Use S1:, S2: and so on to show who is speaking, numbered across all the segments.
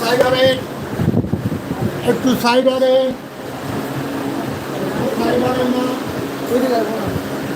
S1: side হবে একটু side হবে সাইড হবে না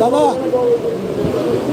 S1: দাদা